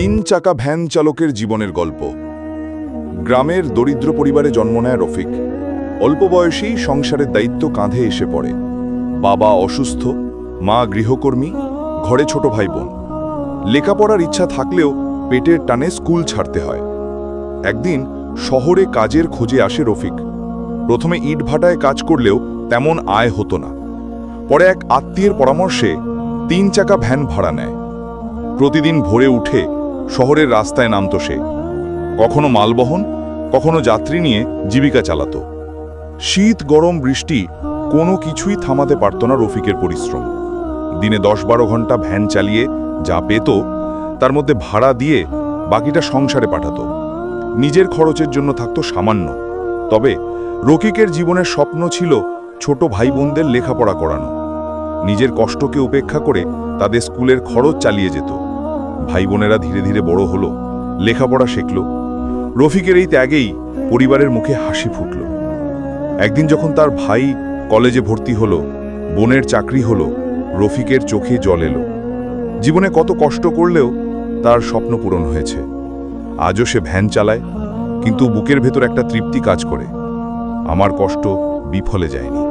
চাকা ভ্যান চালকের জীবনের গল্প। গ্রামের দরিদ্র পরিবারে জন্ম নেয় রফিক। অল্প বয়সেই সংসারের দায়িত্ব কাঁধে এসে পড়ে। বাবা অসুস্থ, মা গৃহকর্মী, ঘরে ছোট ভাই বোন লেখাপড়ার ইচ্ছা থাকলেও পেটের টানে স্কুল ছাড়তে হয়। একদিন শহরে কাজের খোঁজে আসে রফিক। প্রথমে ইট ভাটায় কাজ করলেও তেমন আয় হতো না। পরে এক আত্মীয়ের পরামর্শে তিন চাকা ভ্যান ভাড়া নেয়। প্রতিদিন ভোরে উঠে শহরের রাস্তায় নামতো সে। কখনো মালবহন, কখনো যাত্রী নিয়ে জীবিকা চালাত। শীত, গরম, বৃষ্টি কোনো কিছুই থামাতে পারত না রফিকের পরিশ্রম। দিনে দশ বারো ঘণ্টা ভ্যান চালিয়ে যা পেত, তার মধ্যে ভাড়া দিয়ে বাকিটা সংসারে পাঠাত। নিজের খরচের জন্য থাকত সামান্য। তবে রকিকের জীবনের স্বপ্ন ছিল ছোট ভাই বোনদের লেখাপড়া করানো। নিজের কষ্টকে উপেক্ষা করে তাদের স্কুলের খরচ চালিয়ে যেত। ভাই বোনেরা ধীরে ধীরে বড় হলো, লেখাপড়া শিখল। রফিকের এই ত্যাগেই পরিবারের মুখে হাসি ফুটল। একদিন যখন তার ভাই কলেজে ভর্তি হলো, বোনের চাকরি হলো, রফিকের চোখে জল এলো। জীবনে কত কষ্ট করলেও তার স্বপ্ন পূরণ হয়েছে। আজও সে ভ্যান চালায়, কিন্তু বুকের ভেতর একটা তৃপ্তি কাজ করে। আমার কষ্ট বিফলে যায়নি।